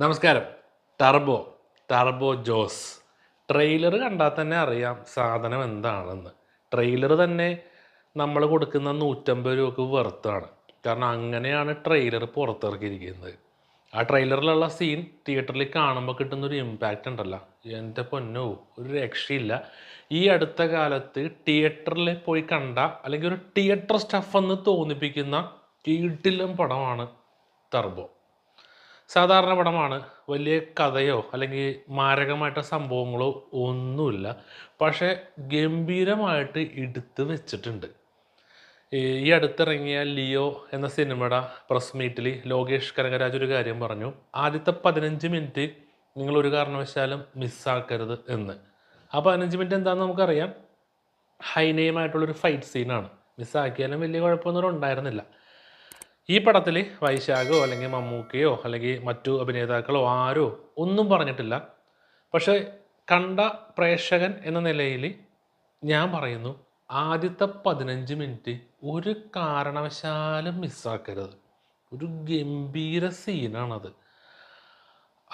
നമസ്കാരം. Turbo turbo Jose. Trailer കണ്ടാൽ തന്നെ അറിയാം സാധനം എന്താണെന്ന്. ട്രെയിലർ തന്നെ നമ്മൾ കൊടുക്കുന്ന നൂറ്റമ്പത് രൂപക്ക് വെറുത്താണ്. കാരണം അങ്ങനെയാണ് ട്രെയിലർ പുറത്തിറക്കിയിരിക്കുന്നത്. ആ ട്രെയിലറിലുള്ള സീൻ തിയേറ്ററിൽ കാണുമ്പോൾ കിട്ടുന്നൊരു ഇമ്പാക്റ്റ് ഉണ്ടല്ലോ. എന്റെ പൊന്നോ ഒരു രക്ഷയില്ല. ഈ അടുത്ത കാലത്ത് തിയേറ്ററിൽ പോയി കണ്ട അല്ലെങ്കിൽ ഒരു തിയേറ്റർ സ്റ്റഫ് എന്ന് തോന്നിപ്പിക്കുന്ന കീട്ടിലും പടമാണ് ടർബോ. സാധാരണ പടമാണ്. വലിയ കഥയോ അല്ലെങ്കിൽ മാരകമായിട്ട സംഭവങ്ങളോ ഒന്നുമില്ല. പക്ഷേ ഗംഭീരമായിട്ട് എടുത്ത് വെച്ചിട്ടുണ്ട്. ഈ അടുത്തിറങ്ങിയ ലിയോ എന്ന സിനിമയുടെ പ്രസ് മീറ്റിൽ ലോകേഷ് കനകരാജ് ഒരു കാര്യം പറഞ്ഞു. ആദ്യത്തെ പതിനഞ്ച് മിനിറ്റ് നിങ്ങൾ ഒരു കാരണവശാലും മിസ്സാക്കരുത് എന്ന്. ആ പതിനഞ്ച് മിനിറ്റ് എന്താണെന്ന് നമുക്കറിയാം. ഹൈനയുമായിട്ടുള്ളൊരു ഫൈറ്റ് സീനാണ്. മിസ്സാക്കിയാലും വലിയ കുഴപ്പമൊന്നും ഉണ്ടായിരുന്നില്ല. ഈ പടത്തിൽ വൈശാഖോ അല്ലെങ്കിൽ മമ്മൂക്കയോ അല്ലെങ്കിൽ മറ്റു അഭിനേതാക്കളോ ആരോ ഒന്നും പറഞ്ഞിട്ടില്ല. പക്ഷേ കണ്ട പ്രേക്ഷകൻ എന്ന നിലയിൽ ഞാൻ പറയുന്നു ആദ്യത്തെ പതിനഞ്ച് മിനിറ്റ് ഒരു കാരണവശാലും മിസ്സാക്കരുത്. ഒരു ഗംഭീര സീനാണത്.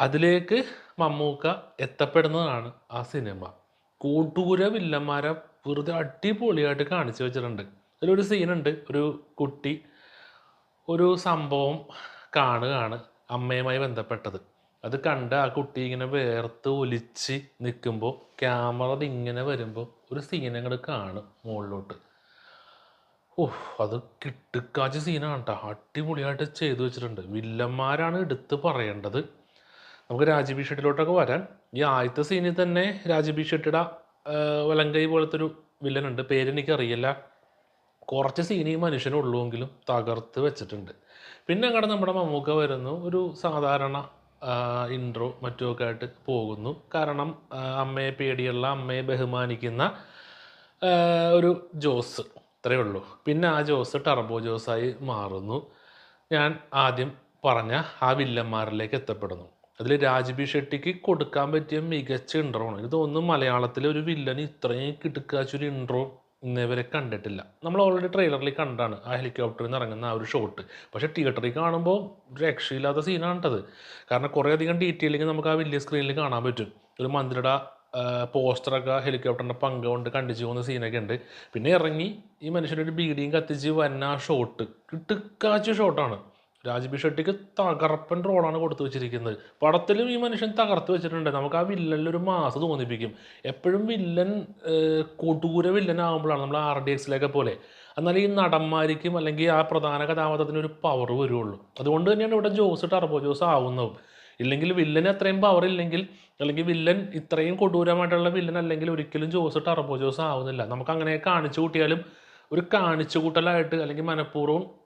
അതിലേക്ക് മമ്മൂക്ക എത്തപ്പെടുന്നതാണ് ആ സിനിമ. കൂട്ടൂര വില്ലന്മാരെ വെറുതെ അടിപൊളിയായിട്ട് കാണിച്ചു വെച്ചിട്ടുണ്ട്. അതിലൊരു സീനുണ്ട് ഒരു കുട്ടി ഒരു സംഭവം കാണുകയാണ് അമ്മയുമായി ബന്ധപ്പെട്ടത്. അത് കണ്ട് ആ കുട്ടി ഇങ്ങനെ വേർത്ത് ഒലിച്ച് നിൽക്കുമ്പോൾ ക്യാമറ ഇങ്ങനെ വരുമ്പോൾ ഒരു സീൻ കാണും മുകളിലോട്ട് ഓഹ് അത് കിട്ടുക്കാച്ച സീനാണ് കേട്ടോ അടിപൊളിയായിട്ട് ചെയ്തു വെച്ചിട്ടുണ്ട്. വില്ലന്മാരാണ് എടുത്ത് പറയേണ്ടത്. നമുക്ക് രാജബി ഷെട്ടിലോട്ടൊക്കെ വരാൻ ഈ ആദ്യത്തെ സീനിൽ തന്നെ രാജബി ഷെട്ടിയുടെ വലങ്കൈ പോലത്തെ ഒരു വില്ലനുണ്ട്. പേരെനിക്കറിയില്ല. കുറച്ച് സീൻ ഈ മനുഷ്യനുള്ളൂവെങ്കിലും തകർത്ത് വെച്ചിട്ടുണ്ട്. പിന്നെ അങ്ങോട്ട് നമ്മുടെ മമ്മൂക്ക വരുന്നു. ഒരു സാധാരണ ഇൻട്രോ മറ്റുമൊക്കെ ആയിട്ട് പോകുന്നു. കാരണം അമ്മയെ പേടിയുള്ള അമ്മയെ ബഹുമാനിക്കുന്ന ഒരു ജോസ് ഇത്രയേ ഉള്ളൂ. പിന്നെ ആ ജോസ് ടർബോ ജോസായി മാറുന്നു. ഞാൻ ആദ്യം പറഞ്ഞ ആ വില്ലന്മാരിലേക്ക് എത്തപ്പെടുന്നു. അതിൽ രാജ്ബി ഷെട്ടിക്ക് കൊടുക്കാൻ പറ്റിയ മികച്ച ഇൻട്രോ ആണ്. ഇത് തോന്നുന്നു മലയാളത്തിലെ ഒരു വില്ലന് ഇത്രയും കിടുക്കാച്ചൊരു ഇൻട്രോ ഇന്നേവരെ കണ്ടിട്ടില്ല. നമ്മൾ ഓൾറെഡി ട്രെയിലറിൽ കണ്ടാണ് ആ ഹെലികോപ്റ്ററിൽ നിന്ന് ഇറങ്ങുന്ന ആ ഒരു ഷോട്ട് പക്ഷേ തിയേറ്ററിൽ കാണുമ്പോൾ രക്ഷയില്ലാത്ത സീനാണിട്ടത് കാരണം കുറേ അധികം ഡീറ്റെയിലിങ് നമുക്ക് ആ വലിയ സ്ക്രീനിൽ കാണാൻ പറ്റും. ഒരു മന്ത്രിയുടെ പോസ്റ്ററൊക്കെ ഹെലികോപ്റ്ററിന്റെ പങ്ക് കൊണ്ട് കണ്ടിച്ചു പോകുന്ന സീനൊക്കെ ഉണ്ട് പിന്നെ ഇറങ്ങി ഈ മനുഷ്യന്റെ ഒരു ബീഡിയും കത്തിച്ച് വന്ന ആ ഷോട്ട് കിട്ടുക്കാച്ച ഷോട്ടാണ് രാജ്ബി ഷെട്ടിക്ക് തകർപ്പൻ റോളാണ് കൊടുത്തു വെച്ചിരിക്കുന്നത്. പടത്തിലും ഈ മനുഷ്യൻ തകർത്ത് വെച്ചിട്ടുണ്ട്. നമുക്ക് ആ വില്ലനിൽ ഒരു മാസ് തോന്നിപ്പിക്കും. എപ്പോഴും വില്ലൻ കൊടൂര വില്ലൻ ആകുമ്പോഴാണ് നമ്മൾ ആർ ഡി എക്സിലൊക്കെ പോലെ. എന്നാൽ ഈ നടന്മാർക്കും അല്ലെങ്കിൽ ആ പ്രധാന കഥാപാത്രത്തിന് ഒരു പവർ വരുള്ളൂ. അതുകൊണ്ട് തന്നെയാണ് ഇവിടെ ജോസ് ടർബോ ജോസ് ആവുന്നതും. ഇല്ലെങ്കിൽ വില്ലൻ അത്രയും പവർ ഇല്ലെങ്കിൽ അല്ലെങ്കിൽ വില്ലൻ ഇത്രയും കൊടൂരമായിട്ടുള്ള വില്ലൻ അല്ലെങ്കിൽ ഒരിക്കലും ജോസ് ടർബോ ജോസ് ആവുന്നില്ല. നമുക്ക് അങ്ങനെ കാണിച്ചു കൂട്ടിയാലും ഒരു കാണിച്ചു കൂട്ടലായിട്ട് അല്ലെങ്കിൽ മനഃപൂർവം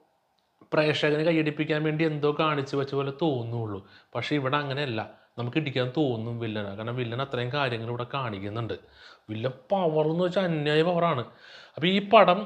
പ്രേക്ഷകന് കൈയടിപ്പിക്കാൻ വേണ്ടി എന്തോ കാണിച്ചു വെച്ച പോലെ തോന്നുള്ളൂ. പക്ഷേ ഇവിടെ അങ്ങനെയല്ല. നമുക്ക് ഇടിക്കാൻ തോന്നും വില്ലനാണ് കാരണം വില്ലൻ അത്രയും കാര്യങ്ങൾ ഇവിടെ കാണിക്കുന്നുണ്ട്. വില്ലൻ പവർ എന്ന് വെച്ചാൽ അന്യായ പവറാണ് അപ്പോൾ ഈ പടം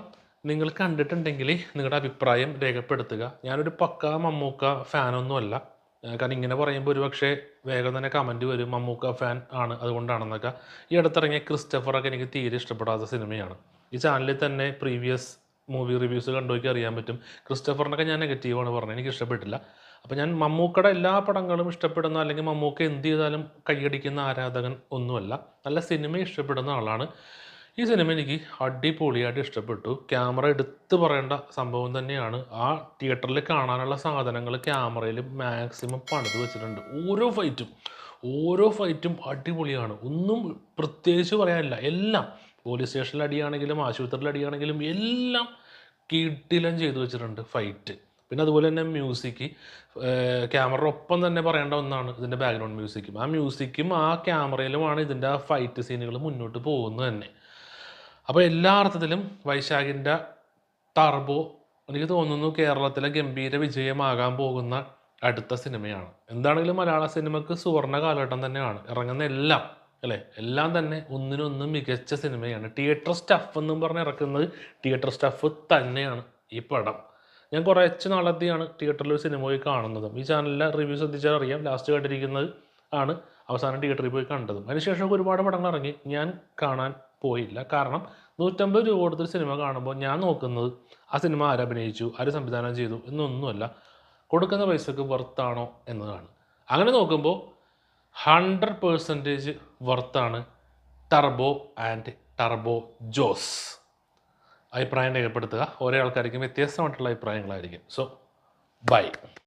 നിങ്ങൾ കണ്ടിട്ടുണ്ടെങ്കിൽ നിങ്ങളുടെ അഭിപ്രായം രേഖപ്പെടുത്തുക. ഞാനൊരു പക്ക മമ്മൂക്ക ഫാനൊന്നുമല്ല കാരണം ഇങ്ങനെ പറയുമ്പോൾ ഒരു പക്ഷേ വേഗം തന്നെ കമന്റ് വരും. മമ്മൂക്ക ഫാൻ ആണ് അതുകൊണ്ടാണെന്നൊക്കെ. ഈ അടുത്തിറങ്ങിയ ക്രിസ്റ്റഫറൊക്കെ എനിക്ക് തീരെ ഇഷ്ടപ്പെടാത്ത സിനിമയാണ്. ഈ ചാനലിൽ തന്നെ പ്രീവിയസ് മൂവി റിവ്യൂസ് കണ്ടുപോയി അറിയാൻ പറ്റും. ക്രിസ്റ്റഫറിനൊക്കെ ഞാൻ നെഗറ്റീവാണ് പറഞ്ഞത്. എനിക്ക് ഇഷ്ടപ്പെട്ടില്ല. അപ്പോൾ ഞാൻ മമ്മൂക്കയുടെ എല്ലാ പടങ്ങളും ഇഷ്ടപ്പെടുന്ന അല്ലെങ്കിൽ മമ്മൂക്ക എന്ത് ചെയ്താലും കൈയടിക്കുന്ന ആരാധകൻ ഒന്നുമല്ല. നല്ല സിനിമ ഇഷ്ടപ്പെടുന്ന ആളാണ്. ഈ സിനിമ എനിക്ക് അടിപൊളിയായിട്ട് ഇഷ്ടപ്പെട്ടു. ക്യാമറ എടുത്തു പറയേണ്ട സംഭവം തന്നെയാണ്. ആ തിയേറ്ററിൽ കാണാനുള്ള സാധനങ്ങൾ ക്യാമറയിൽ മാക്സിമം പണിത് വെച്ചിട്ടുണ്ട്. ഓരോ ഫൈറ്റും ഓരോ ഫൈറ്റും അടിപൊളിയാണ്. ഒന്നും പ്രത്യേകിച്ച് പറയാനില്ല. എല്ലാം പോലീസ് സ്റ്റേഷനിൽ അടിയാണെങ്കിലും ആശുപത്രിയിൽ അടിയാണെങ്കിലും എല്ലാം കീട്ടിലം ചെയ്തു വെച്ചിട്ടുണ്ട് ഫൈറ്റ് പിന്നെ അതുപോലെ തന്നെ മ്യൂസിക് ക്യാമറ ഒപ്പം തന്നെ പറയേണ്ട ഒന്നാണ് ഇതിന്റെ ബാക്ക്ഗ്രൗണ്ട് മ്യൂസിക്കും ആ മ്യൂസിക്കും ആ ക്യാമറയിലുമാണ് ഇതിന്റെ ആ ഫൈറ്റ് സീനുകൾ മുന്നോട്ട് പോകുന്നത് തന്നെ. അപ്പോൾ എല്ലാ അർത്ഥത്തിലും വൈശാഖിന്റെ ടർബോ എനിക്ക് തോന്നുന്നു കേരളത്തിലെ ഗംഭീര വിജയമാകാൻ പോകുന്ന അടുത്ത സിനിമയാണ്. എന്താണെങ്കിലും മലയാള സിനിമക്ക് സുവർണ കാലഘട്ടം തന്നെയാണ്. ഇറങ്ങുന്ന എല്ലാം അല്ലേ? എല്ലാം തന്നെ ഒന്നിനൊന്നും മികച്ച സിനിമയാണ്. തിയേറ്റർ സ്റ്റഫ് എന്നും പറഞ്ഞ് ഇറക്കുന്നത് തിയേറ്റർ സ്റ്റഫ് തന്നെയാണ് ഈ പടം. ഞാൻ കുറച്ച് നാളത്തെയാണ് തിയേറ്ററിൽ ഒരു സിനിമ പോയി കാണുന്നതും. ഈ ചാനലിലെ റിവ്യൂ ശ്രദ്ധിച്ചാൽ അറിയാം. ലാസ്റ്റ് കണ്ടിരിക്കുന്നത് ആണ് അവസാനം തിയേറ്ററിൽ പോയി കണ്ടതും. അതിനുശേഷം ഒരുപാട് പടങ്ങൾ ഇറങ്ങി. ഞാൻ കാണാൻ പോയില്ല. കാരണം നൂറ്റമ്പത് രൂപ കൊടുത്തൊരു സിനിമ കാണുമ്പോൾ ഞാൻ നോക്കുന്നത് ആ സിനിമ ആരഭിനയിച്ചു ആര് സംവിധാനം ചെയ്തു എന്നൊന്നുമല്ല. കൊടുക്കുന്ന പൈസക്ക് വർത്താണോ എന്നതാണ്. അങ്ങനെ നോക്കുമ്പോൾ ഹൺഡ്രഡ് പേഴ്സന്റേജ് വർത്താണ് ടർബോ ആൻഡ് ടർബോ ജോസ്. അഭിപ്രായം രേഖപ്പെടുത്തുക. ഓരോ ആൾക്കാർക്കും വ്യത്യസ്തമായിട്ടുള്ള അഭിപ്രായങ്ങളായിരിക്കും. So by